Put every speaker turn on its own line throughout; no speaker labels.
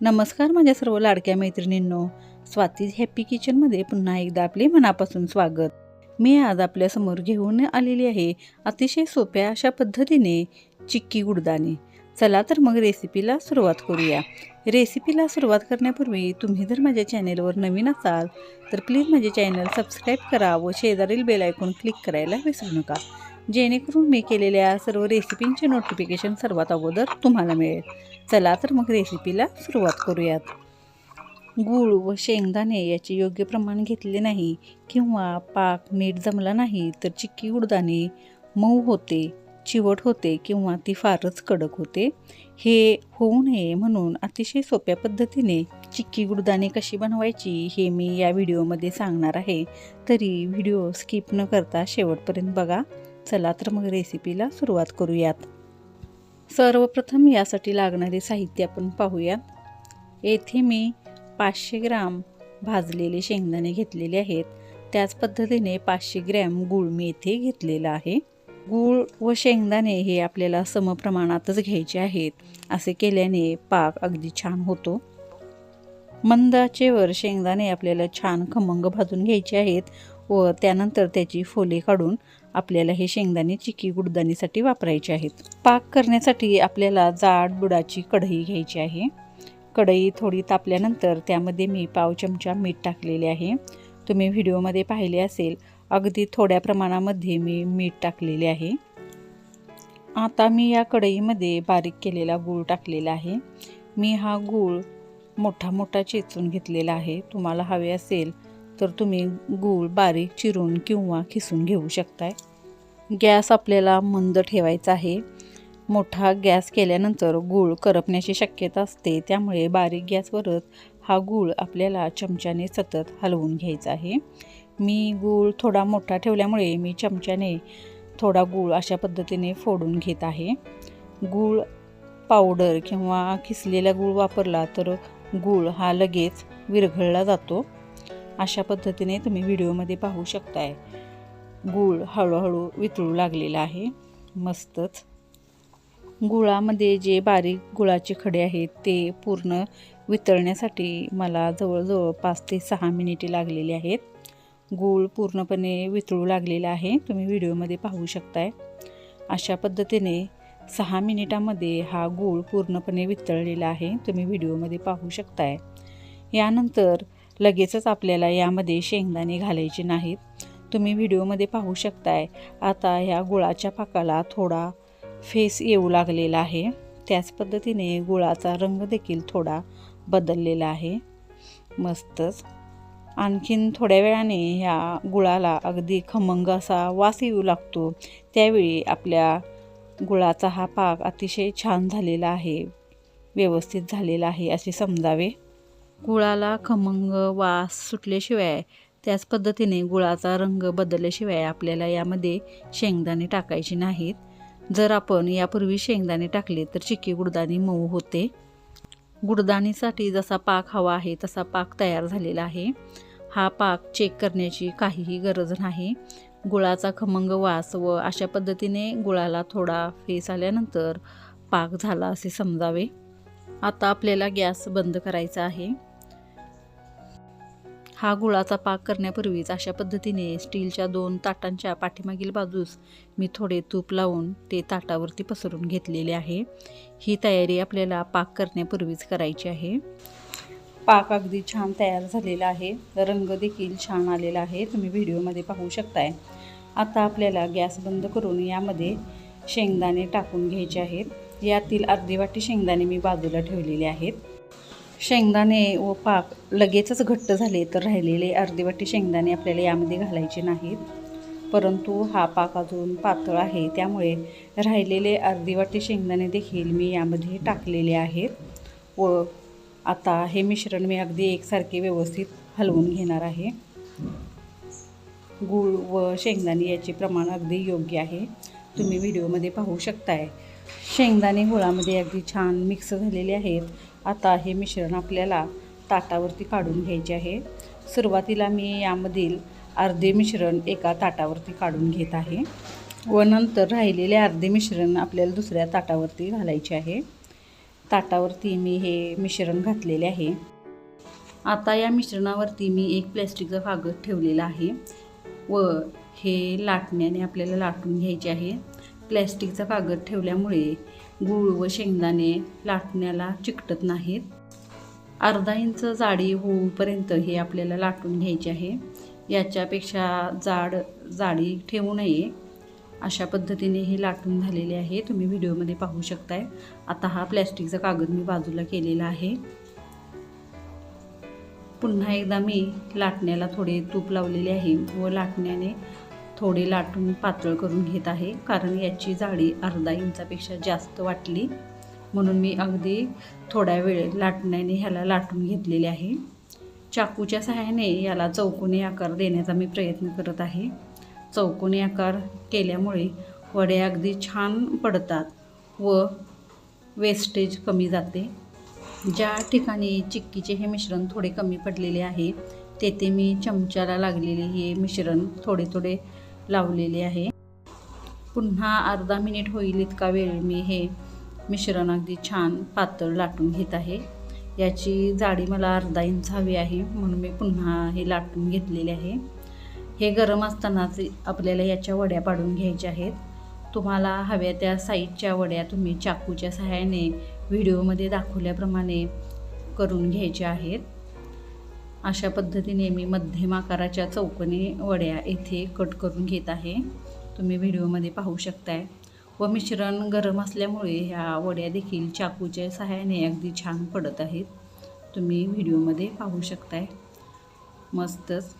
नमस्कार माझ्या सर्व लाडक्या मैत्रिणींनो. स्वातीज हॅपी किचनमध्ये पुन्हा एकदा आपले मनापासून स्वागत. मी आज आपल्यासमोर घेऊन आलेली आहे अतिशय सोप्या अशा पद्धतीने चिक्की गुडदाणे चला तर मग रेसिपीला सुरुवात करूया. रेसिपीला सुरुवात करण्यापूर्वी तुम्ही जर माझ्या चॅनेलवर नवीन असाल तर प्लीज माझे चॅनल सबस्क्राईब करा व शेजारील बेल आयकॉन क्लिक करायला विसरू नका. जेणेकरून मी केलेल्या सर्व रेसिपींचे नोटिफिकेशन सर्वात अगोदर तुम्हाला मिळेल. चला तर मग रेसिपीला सुरुवात करूयात. गूळ व शेंगदाणे याचे योग्य प्रमाण घेतले नाही किंवा पाक नीट जमला नाही तर चिक्की गुडदाणे मऊ होते चिवट होते किंवा ती फारच कडक होते. हे होऊ नये म्हणून अतिशय सोप्या पद्धतीने चिक्की गुडदाणे कशी बनवायची हे मी या व्हिडिओमध्ये सांगणार आहे. तरी व्हिडिओ स्किप न करता शेवटपर्यंत बघा. चला तर मग रेसिपीला सुरुवात करूयात. सर्वप्रथम यासाठी लागणारे साहित्य आपण पाहूयात. येथे मी पाचशे ग्राम भाजलेले शेंगदाणे घेतलेले आहेत. त्याच पद्धतीने पाचशे ग्रॅम गूळ मी येथे घेतलेला आहे. गूळ व शेंगदाणे हे आपल्याला समप्रमाणातच घ्यायचे आहेत. असे केल्याने पाक अगदी छान होतो. मंदाचेवर शेंगदाणे आपल्याला छान खमंग भाजून घ्यायचे आहेत व त्यानंतर त्याची फोले काढून आपल्याला हे शेंगदाणे चिकी गुडदाणीसाठी वापरायचे आहेत. पाक करण्यासाठी आपल्याला जाड बुडाची कढई घ्यायची आहे. कढई थोडी तापल्यानंतर त्यामध्ये मी पाव चमचा मीठ टाकलेले आहे. तुम्ही व्हिडिओमध्ये पाहिले असेल अगदी थोड्या प्रमाणामध्ये मी मीठ टाकलेले आहे. आता मी या कढईमध्ये बारीक केलेला गूळ टाकलेला आहे. मी हा गूळ मोठा मोठा चेचून घेतलेला आहे. तुम्हाला हवे असेल तर तुम्ही गूळ बारीक चिरून किंवा खिसून घेऊ शकताय. गॅस आपल्याला मंद ठेवायचा आहे. मोठा गॅस केल्यानंतर गूळ करपण्याची शक्यता असते. त्यामुळे बारीक गॅसवरच हा गूळ आपल्याला चमच्याने सतत हलवून घ्यायचा आहे. मी गूळ थोडा मोठा ठेवल्यामुळे मी चमच्याने थोडा गूळ अशा पद्धतीने फोडून घेत आहे. गूळ पावडर किंवा खिसलेला गूळ वापरला तर गूळ हा लगेच विरघळला जातो. अशा पद्धतीने तुम्ही व्हिडिओमध्ये पाहू शकताय. गूळ हळूहळू वितळू लागलेला आहे. मस्तच. गुळामध्ये जे बारीक गुळाचे खडे आहेत ते पूर्ण वितळण्यासाठी मला जवळजवळ पाच ते सहा मिनिटे लागलेली आहेत. गूळ पूर्णपणे वितळू लागलेला आहे. तुम्ही व्हिडिओमध्ये पाहू शकताय. अशा पद्धतीने सहा मिनिटामध्ये हा गूळ पूर्णपणे वितळलेला आहे. तुम्ही व्हिडिओमध्ये पाहू शकताय. यानंतर लगेचच आपल्याला यामध्ये शेंगदाणे घालायचे नाहीत. तुम्ही व्हिडिओमध्ये पाहू शकताय आता ह्या गुळाच्या पाकाला थोडा फेस येऊ लागलेला आहे. त्याच पद्धतीने गुळाचा रंग देखील थोडा बदललेला आहे. मस्तच. आणखीन थोड्या वेळाने ह्या गुळाला अगदी खमंग असा वास येऊ लागतो. त्यावेळी आपल्या गुळाचा हा पाक अतिशय छान झालेला आहे व्यवस्थित झालेला आहे असे समजावे. गुळाला खमंग वास सुटल्याशिवाय त्याच पद्धतीने गुळाचा रंग बदलल्याशिवाय आपल्याला यामध्ये शेंगदाणे टाकायचे नाहीत. जर आपण यापूर्वी शेंगदाणे टाकले तर चिकी गुडदाणी मऊ होते. गुडदाणीसाठी जसा पाक हवा आहे तसा पाक तयार झालेला आहे. हा पाक चेक करण्याची काहीही गरज नाही. गुळाचा खमंग वास व अशा पद्धतीने गुळाला थोडा फेस आल्यानंतर पाक झाला असे समजावे. आता आपल्याला गॅस बंद करायचा आहे. हा गुळाचा पाक करण्यापूर्वीच अशा पद्धतीने स्टीलच्या दोन ताटांच्या पाठीमागील बाजूस मी थोडे तूप लावून ते ताटावरती पसरून घेतलेले आहे. ही तयारी आपल्याला पाक करण्यापूर्वीच करायची आहे. पाक अगदी छान तयार झालेला आहे. रंग देखील छान आलेला आहे. तुम्ही व्हिडिओमध्ये पाहू शकताय. आता आपल्याला गॅस बंद करून यामध्ये शेंगदाणे टाकून घ्यायचे आहेत. यातील अर्धी वाटी शेंगदाणे मी बाजूला ठेवलेले आहेत. शेंगदाणे व पाक लगेचच घट्ट झाले तर राहिलेले अर्धी वाटी शेंगदाणे आपल्याला यामध्ये घालायचे नाहीत. परंतु हा पाक अजून पातळ आहे त्यामुळे राहिलेले अर्धी वाटी शेंगदाणे देखील मी यामध्ये टाकलेले आहेत. व आता हे मिश्रण मी अगदी एकसारखे व्यवस्थित हलवून घेणार आहे. गूळ व शेंगदाणे याचे प्रमाण अगदी योग्य आहे. तुम्ही व्हिडिओमध्ये पाहू शकताय. शेंगदाणे गुळामध्ये अगदी छान मिक्स झालेले आहेत. आता हे मिश्रण आपल्याला ताटावरती काढून घ्यायचे आहे. सुरुवातीला मी यामधील अर्धे मिश्रण एका ताटावरती काढून घेत आहे. व नंतर राहिलेले अर्धे मिश्रण आपल्याला दुसऱ्या ताटावरती घालायचे आहे. ताटावरती मी हे मिश्रण घातलेले आहे. आता या मिश्रणावरती मी एक प्लॅस्टिकचा कागद ठेवलेला आहे. व हे लाटण्याने आपल्याला लाटून घ्यायचे आहे. प्लॅस्टिकचा कागद ठेवल्यामुळे गूळ व शेंगदाणे लाटण्याला चिकटत नाहीत. अर्धा इंच जाडी होऊपर्यंत हे आपल्याला लाटून घ्यायचे आहे. याच्यापेक्षा जाड जाडी ठेवू नये. अशा पद्धतीने हे लाटून झालेले आहे. तुम्ही व्हिडिओमध्ये पाहू शकताय. आता हा प्लॅस्टिकचा कागद मी बाजूला केलेला आहे. पुन्हा एकदा मी लाटण्याला थोडे तूप लावलेले आहे व लाटण्याने थोडे लाटून पातळ करून घेत आहे कारण याची जाडी अर्धा इंचापेक्षा जास्त वाटली. म्हणून मी अगदी थोड्या वेळ लाटण्याने ह्याला लाटून घेतलेले आहे. चाकूच्या सहाय्याने याला चौकोनी आकार देण्याचा मी प्रयत्न करत आहे. चौकोनी आकार केल्यामुळे वडे अगदी छान पडतात व वेस्टेज कमी जाते. ज्या ठिकाणी चिक्कीचे हे मिश्रण थोडे कमी पडलेले आहे तेथे मी चमच्याला लागलेले हे मिश्रण थोडे थोडे लावलेले आहे. पुन्हा अर्धा मिनिट होईल इतका वेळ मी हे मिश्रण अगदी छान पातळ लाटून घेत आहे. याची जाडी मला अर्धा इंच हवी आहे म्हणून मी पुन्हा हे लाटून घेतलेले आहे. हे गरम असतानाच आपल्याला याच्या वड्या पाडून घ्यायच्या आहेत. तुम्हाला हव्या त्या साईजच्या वड्या तुम्ही चाकूच्या सहाय्याने व्हिडिओमध्ये दाखवल्याप्रमाणे करून घ्यायच्या आहेत. अशा पद्धतीने मी मध्यम आकाराच्या चौकोनी वड्या येथे कट करून घेत आहे. तुम्ही व्हिडिओमध्ये पाहू शकताय. व मिश्रण गरम असल्यामुळे ह्या वड्या देखील चाकूच्या सहाय्याने अगदी छान पडत आहेत. तुम्ही व्हिडिओमध्ये पाहू शकताय. मस्तच.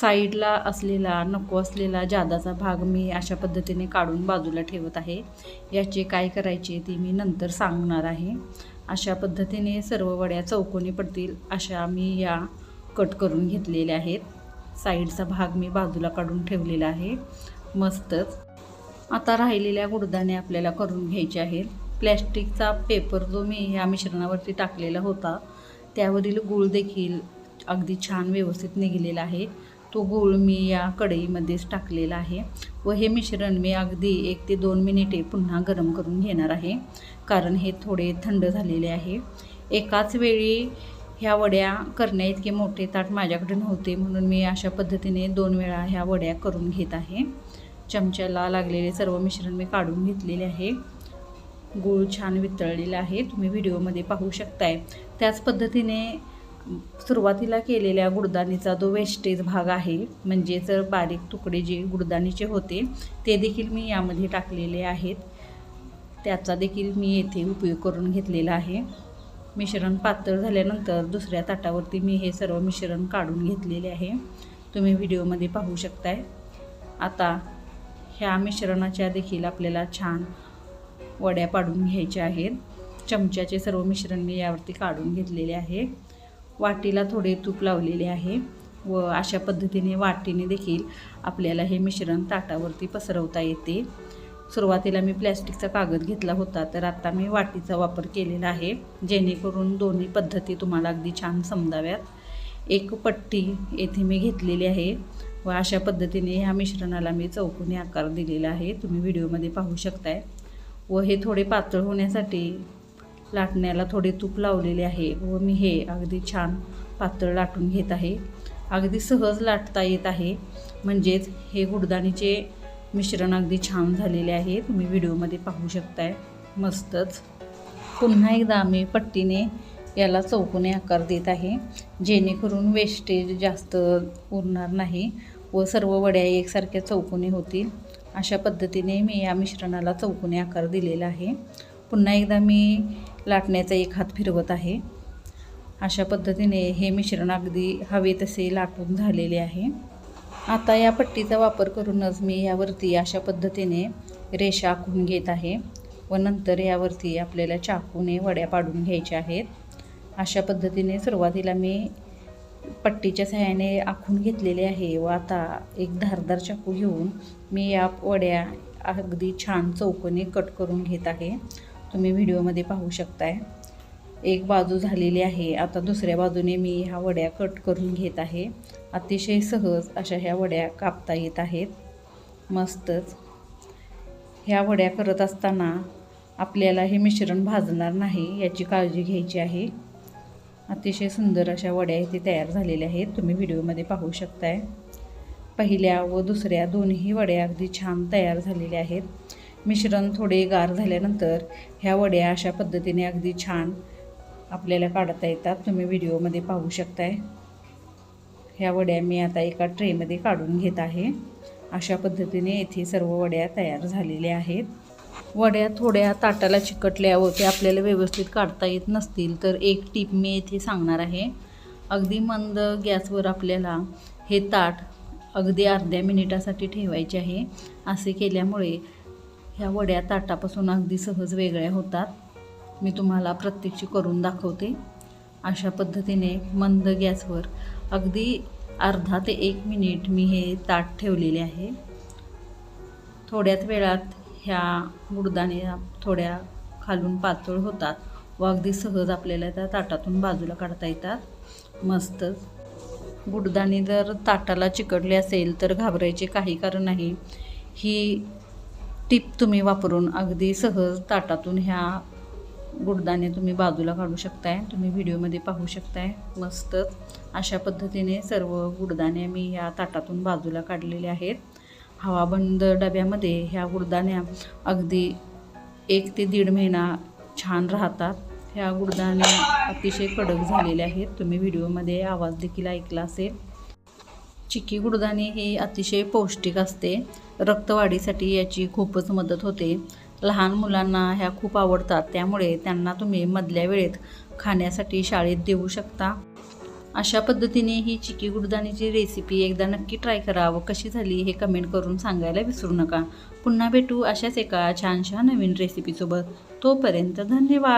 साईडला असलेला नको असलेला जादाचा भाग मी अशा पद्धतीने काढून बाजूला ठेवत आहे. याचे काय करायचे ते मी नंतर सांगणार आहे. अशा पद्धतीने सर्व वड्या चौकोनी पडतील अशा मी या कट करून घेतलेल्या आहेत. साईडचा भाग मी बाजूला काढून ठेवलेला आहे. मस्तच. आता राहिलेल्या गुडदाने आपल्याला करून घ्यायचे आहेत. प्लॅस्टिकचा पेपर जो मी या मिश्रणावरती टाकलेला होता त्यावरील गूळ देखील अगदी छान व्यवस्थित निघलेला आहे. तो गूळ मी या कढईमध्येच टाकलेला आहे. व हे मिश्रण मी अगदी एक ते दोन मिनिटे पुन्हा गरम करून घेणार आहे. कारण हे थोडे थंड झालेले आहे. एकाच वेळी ह्या वड्या करण्या इतके मोठे ताट माझ्याकडे नव्हते म्हणून मी अशा पद्धतीने दोन वेळा ह्या वड्या करून घेत आहे. चमच्याला लागलेले सर्व मिश्रण मी काढून घेतलेले आहे. गूळ छान वितळलेला आहे. तुम्ही व्हिडिओमध्ये पाहू शकताय. त्याच पद्धतीने सुरुवातीला केलेल्या गुडदाणीचा जो वेस्टेज भाग आहे म्हणजे जर बारीक तुकडे जे गुडदाणीचे होते ते देखील मी यामध्ये टाकलेले आहेत. त्याचा देखील मी येथे उपयोग करून घेतलेला आहे. मिश्रण पातळ झाल्यानंतर दुसऱ्या ताटावरती मी हे सर्व मिश्रण काढून घेतलेले आहे. तुम्ही व्हिडिओमध्ये पाहू शकताय. आता ह्या मिश्रणाच्या देखील आपल्याला छान वड्या पाडून घ्यायच्या आहेत. चमच्याचे सर्व मिश्रण मी यावरती काढून घेतलेले आहे. वाटीला थोडे तूप लावलेले आहे व अशा पद्धतीने वाटीने देखील आपल्याला हे मिश्रण ताटावरती पसरवता येते. सुरुवातीला मी प्लॅस्टिकचा कागद घेतला होता तर आता मी वाटीचा वापर केलेला आहे. जेणेकरून दोन्ही पद्धती तुम्हाला अगदी छान समजाव्यात. एक पट्टी येथे मी घेतलेली आहे व अशा पद्धतीने ह्या मिश्रणाला मी चौकोनी आकार दिलेला आहे. तुम्ही व्हिडिओमध्ये पाहू शकताय. व हे थोडे पातळ होण्यासाठी लाटण्याला थोडे तूप लावलेले आहे व मी हे अगदी छान पातळ लाटून घेत आहे. अगदी सहज लाटता येत आहे. म्हणजेच हे गुडदाणीचे मिश्रण अगदी छान झालेले आहे तुम्ही व्हिडिओमध्ये पाहू शकताय. मस्तच. पुन्हा एकदा आम्ही पट्टीने याला चौकोनी आकार देत आहे. जेणेकरून वेस्टेज जास्त उरणार नाही व सर्व वड्या एकसारख्या चौकोनी होतील. अशा पद्धतीने मी या मिश्रणाला चौकोनी आकार दिलेला आहे. पुन्हा एकदा मी लाटण्याचा एक हात फिरवत आहे. अशा पद्धतीने हे मिश्रण अगदी हवे तसे लाटून झालेले आहे. आता या पट्टीचा वापर करूनच मी यावरती अशा पद्धतीने रेषा आखून घेत आहे व नंतर यावरती आपल्याला चाकूने वड्या पाडून घ्यायच्या आहेत. अशा पद्धतीने सुरुवातीला मी पट्टीच्या सहाय्याने आखून घेतलेले आहे व आता एक धारदार चाकू घेऊन मी या वड्या अगदी छान चौकोनी कट करून घेत आहे. तुम्ही व्हिडिओमध्ये पाहू शकताय. एक बाजू झालेली आहे. आता दुसऱ्या बाजूने मी ह्या वड्या कट करून घेत आहे. अतिशय सहज अशा ह्या वड्या कापता येत आहेत. मस्तच. ह्या वड्या करत असताना आपल्याला हे मिश्रण भाजणार नाही याची काळजी घ्यायची आहे. अतिशय सुंदर अशा वड्या इथे तयार झालेल्या आहेत. तुम्ही व्हिडिओमध्ये पाहू शकताय. पहिल्या व दुसऱ्या दोन्ही वड्या अगदी छान तयार झालेल्या आहेत. मिश्रण थोडे गार झाल्यानंतर ह्या वड्या अशा पद्धतीने अगदी छान आपल्याला काढता येतात. तुम्ही व्हिडिओमध्ये पाहू शकताय. ह्या वड्या मी आता एका ट्रेमध्ये काढून घेत आहे. अशा पद्धतीने येथे सर्व वड्या तयार झालेल्या आहेत. वड्या थोड्या ताटाला चिकटल्या व ते आपल्याला व्यवस्थित काढता येत नसतील तर एक टीप मी येथे सांगणार आहे. अगदी मंद गॅसवर आपल्याला हे ताट अगदी अर्ध्या मिनिटासाठी ठेवायचे आहे. असे केल्यामुळे ह्या वड्या ताटापासून अगदी सहज वेगळ्या होतात. मी तुम्हाला प्रत्यक्ष करून दाखवते. अशा पद्धतीने मंद गॅसवर अगदी अर्धा ते एक मिनिट मी हे ताट ठेवलेले आहे. थोड्याच वेळात ह्या गुडदाणे थोड्या खालून पातळ होतात व अगदी सहज आपल्याला त्या ताटातून बाजूला काढता येतात. मस्तच गुडदाणे जर ताटाला चिकटले असेल तर घाबरायचे काही कारण नाही. ही टीप तुम्ही वापरून अगदी सहज ताटातून ह्या गुडदाणे तुम्ही बाजूला काढू शकताय तुम्ही व्हिडिओमध्ये पाहू शकताय. मस्तच अशा पद्धतीने सर्व गुडदाणे मी ह्या ताटातून बाजूला काढलेले आहेत. हवाबंद डब्यामध्ये ह्या गुडदाण्या अगदी एक ते दीड महिना छान राहतात. ह्या गुडदाण्या अतिशय कडक झालेल्या आहेत. तुम्ही व्हिडिओमध्ये आवाज देखील ऐकला असेल. चिकी गुडदाणे ही अतिशय पौष्टिक असते. रक्तवाढीसाठी याची खूपच मदत होते. लहान मुलांना ह्या खूप आवडतात त्यामुळे त्यांना तुम्ही मधल्या वेळेत खाण्यासाठी शाळेत देऊ शकता. अशा पद्धतीने ही चिकी गुडदाणीची रेसिपी एकदा नक्की ट्राय करा व कशी झाली हे कमेंट करून सांगायला विसरू नका. पुन्हा भेटू अशाच एका छानशा नवीन रेसिपीसोबत तोपर्यंत धन्यवाद!